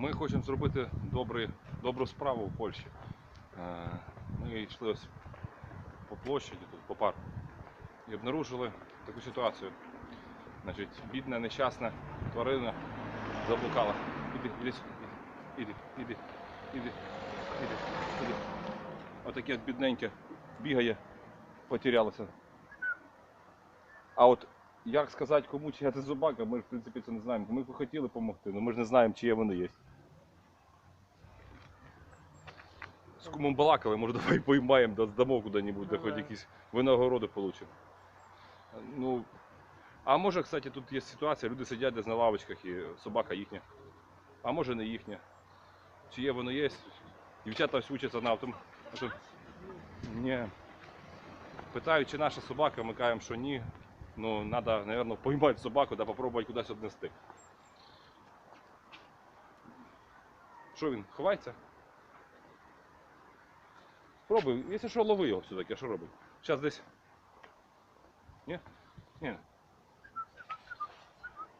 Ми хочемо зробити добрий, добру справу в Польщі. Е, Ми йшли ось по площаді, тут по парку, і обнаружили таку ситуацію. Значить, бідна, нещасна тварина заблукала. Іди, іди, іди, іди, іди, іди, іди. Отаке от бідненьке бігає, потерялося. А от як сказати, кому чия це собака, ми в принципі це не знаємо. Ми б хотіли допомогти, але ми ж не знаємо, чиє вони є. З кумом балакали, може давай поймаємо, да здамо куди-небудь, де хоч якісь винагороди получимо. Ну, а може, кстати, тут є ситуація, люди сидять десь на лавочках і собака їхня. А може не їхня. Чи є воно є? Дівчата всі вчаться на автом. Ні. Питають, чи наша собака, ми кажемо, що ні. Ну, треба, мабуть, поймати собаку та попробувати кудись віднести. Що він, ховається? Спробуй, якщо що, лови його все-таки, а що робить? Зараз десь. Ні? Ні.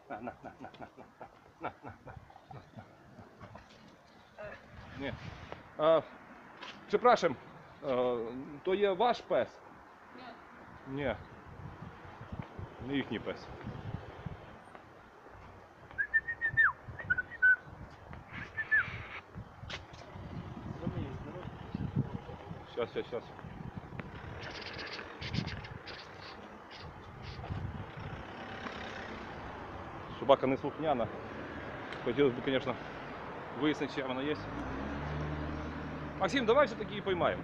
На, на, на, на, на, на, на, на, на. Ні. А, е, то є ваш пес? Ні. Ні. Не їхній пес. Сейчас, сейчас, сейчас. Собака не слухняна. Хотелось бы, конечно, выяснить, чем она есть. Максим, давай все-таки и поймаем.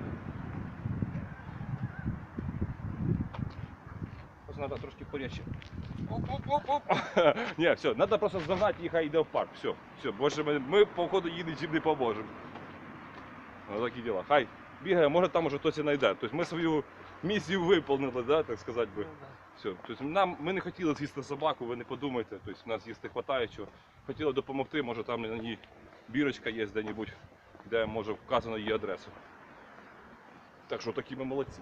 Просто надо трошки поряче. Оп-оп-оп-оп. Не, все, надо просто загнать їх, а йде в парк. Все, все, більше ми, ми по ходу їй нічим не поможемо. Ну, такі діла. Хай бігає, може там уже хтось і знайде. Тобто ми свою місію виповнили, да, так сказати би. Ну. Все. Тобто нам, ми не хотіли з'їсти собаку, ви не подумайте. Тобто в нас їсти вистачає чого. Хотіли допомогти, може там на ній бірочка є де-небудь, де може вказано її адресу. Так що такі ми молодці.